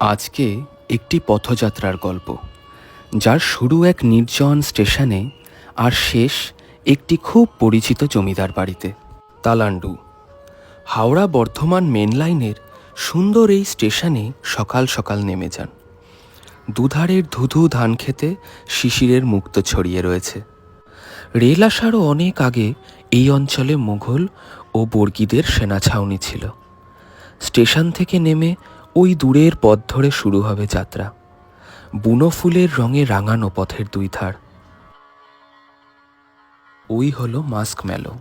আজকে একটি পথযাত্রার গল্প, যার শুরু এক নির্জন স্টেশনে আর শেষ একটি খুব পরিচিত জমিদার বাড়িতে, তালান্ডু। হাওড়া বর্ধমান মেন লাইনের সুন্দর এই স্টেশনে সকাল সকাল নেমে যান। দুধারের ধুধু ধান খেতে শিশিরের মুক্ত ছড়িয়ে রয়েছে। রেল আসারও অনেক আগে এই অঞ্চলে মুঘল ও বর্গীদের সেনা ছাউনি ছিল। স্টেশন থেকে নেমে ওই দূরের পথ ধরে শুরু হবে যাত্রা। বুনো ফুলের রঙে রাঙানো পথের দুই ধার। ওই হলো মাস্ক মেলো।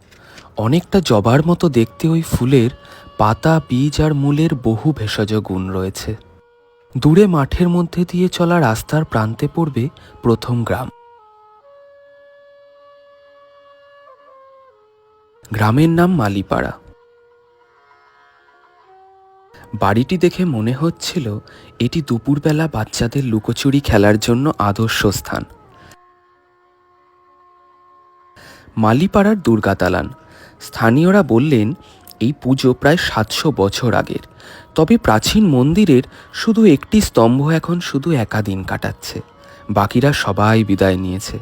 অনেকটা জবার মতো দেখতে ওই ফুলের পাতা, বীজ আর মূলের বহু ভেষজ গুণ রয়েছে। দূরে মাঠের মধ্যে দিয়ে চলা রাস্তার প্রান্তে পড়বে প্রথম গ্রাম। গ্রামের নাম মালিপাড়া। বাড়িটি দেখে মনে হচ্ছিল এটি দুপুরবেলা বাচ্চাদের লুকোচুরি খেলার জন্য আদর্শ স্থান। মালিপাড়ার দুর্গাতালান। স্থানীয়রা বললেন, এই পুজো প্রায় সাতশো বছর আগের। তবে প্রাচীন মন্দিরের শুধু একটি স্তম্ভ এখন শুধু একা দিন কাটাচ্ছে। বাকিরা সবাই বিদায় নিয়েছে।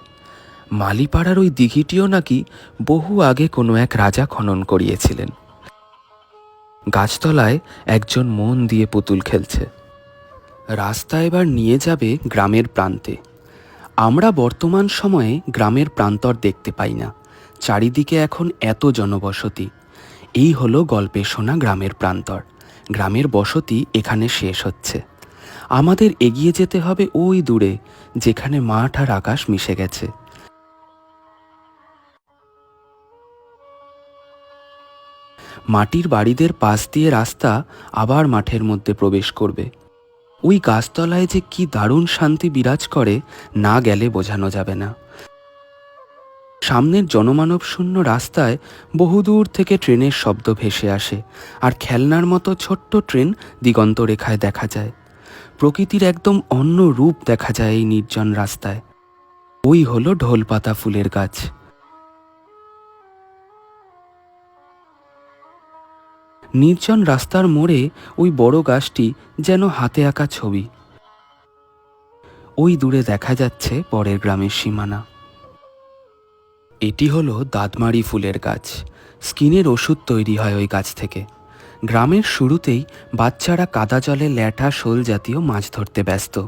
মালিপাড়ার ওই দিঘিটিও নাকি বহু আগে কোনো এক রাজা খনন করিয়েছিলেন। গাছতলায় একজন মন দিয়ে পুতুল খেলছে। রাস্তা এবার নিয়ে যাবে গ্রামের প্রান্তে। আমরা বর্তমান সময়ে গ্রামের প্রান্তর দেখতে পাই না। চারিদিকে এখন এত জনবসতি। এই হলো গল্পে শোনা গ্রামের প্রান্তর। গ্রামের বসতি এখানে শেষ হচ্ছে। আমাদের এগিয়ে যেতে হবে ওই দূরে, যেখানে মাঠ আর আকাশ মিশে গেছে। মাটির বাড়িদের পাশ দিয়ে রাস্তা আবার মাঠের মধ্যে প্রবেশ করবে। ওই গাছতলায় যে কি দারুণ শান্তি বিরাজ করে, না গেলে বোঝানো যাবে না। সামনের জনমানব শূন্য রাস্তায় বহুদূর থেকে ট্রেনের শব্দ ভেসে আসে, আর খেলনার মতো ছোট্ট ট্রেন দিগন্ত রেখায় দেখা যায়। প্রকৃতির একদম অন্য রূপ দেখা যায় এই নির্জন রাস্তায়। ওই হলো ঢোলপাতা ফুলের গাছ। নির্জন রাস্তার মোড়ে ওই বড় গাছটি যেন হাতে আঁকা ছবি। ওই দূরে দেখা যাচ্ছে পরের গ্রামের সীমানা। এটি হলো দাঁতমারি ফুলের গাছ। স্কিনের ওষুধ তৈরি হয় ওই গাছ থেকে। গ্রামের শুরুতেই বাচ্চারা কাদা জলে ল্যাঠা শোল জাতীয় মাছ ধরতে ব্যস্ত।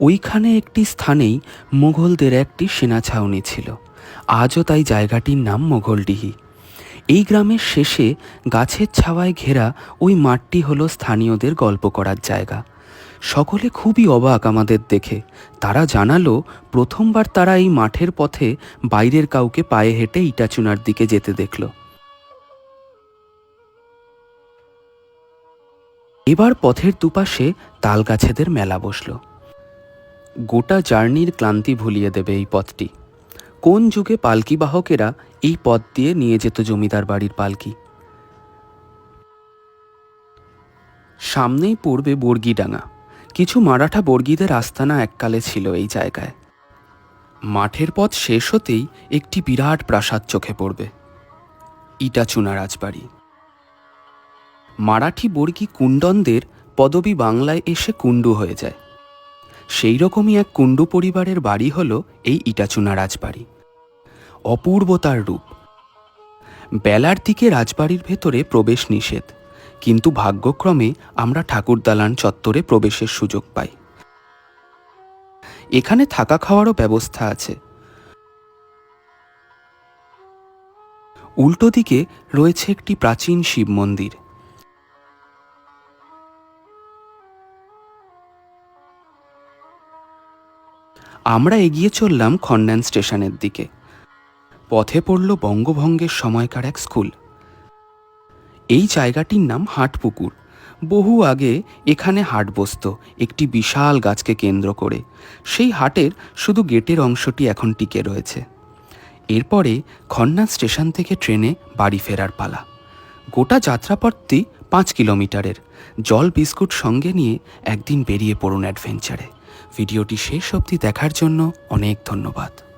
ওইখানে একটি স্থানেই মুঘলদের একটি সেনা ছাউনি ছিল। আজও তাই জায়গাটির নাম মোঘলডিহি এই গ্রামের শেষে গাছের ছাওয়ায় ঘেরা ওই মাঠটি হলো স্থানীয়দের গল্প করার জায়গা। সকলে খুবই অবাক আমাদের দেখে। তারা জানালো, প্রথমবার তারা এই মাঠের পথে বাইরের কাউকে পায়ে হেঁটে ইটাচুনার দিকে যেতে দেখল। এবার পথের দুপাশে তালগাছেদের মেলা বসল। গোটা জার্নির ক্লান্তি ভুলিয়ে দেবে এই পথটি। কোন যুগে পালকি বাহকেরা এই পথ দিয়ে নিয়ে যেত জমিদার বাড়ির পালকি? সামনেই পড়বে বর্গিডাঙ্গা। কিছু মারাঠা বর্গিদের আস্তানা এককালে ছিল এই জায়গায়। মাঠের পথ শেষ হতেই একটি বিরাট প্রাসাদ চোখে পড়বে। ইটাচুনা রাজবাড়ি। মারাঠি বর্গী কুণ্ডনদের পদবী বাংলায় এসে কুণ্ডু হয়ে যায়। সেই রকমই এক কুণ্ডু পরিবারের বাড়ি হল এই ইটাচুনা রাজবাড়ি। অপূর্ব তার রূপ। বেলার দিকে রাজবাড়ির ভেতরে প্রবেশ নিষেধ, কিন্তু ভাগ্যক্রমে আমরা ঠাকুরদালান চত্বরে প্রবেশের সুযোগ পাই। এখানে থাকা খাওয়ারও ব্যবস্থা আছে। উল্টো দিকে রয়েছে একটি প্রাচীন শিব মন্দির। আমরা এগিয়ে চললাম খন্ডান স্টেশনের দিকে। পথে পড়ল বঙ্গভঙ্গের সময়কার এক স্কুল। এই জায়গাটির নাম হাটপুকুর। বহু আগে এখানে হাট বসত, একটি বিশাল গাছকে কেন্দ্র করে। সেই হাটের শুধু গেটের অংশটি এখন টিকে রয়েছে। এরপরে খন্না স্টেশন থেকে ট্রেনে বাড়ি ফেরার পালা। গোটা যাত্রাপথটি পাঁচ কিলোমিটারের। জল বিস্কুট সঙ্গে নিয়ে একদিন বেরিয়ে পড়ুন অ্যাডভেঞ্চারে। ভিডিওটি শেষ অবধি দেখার জন্য অনেক ধন্যবাদ।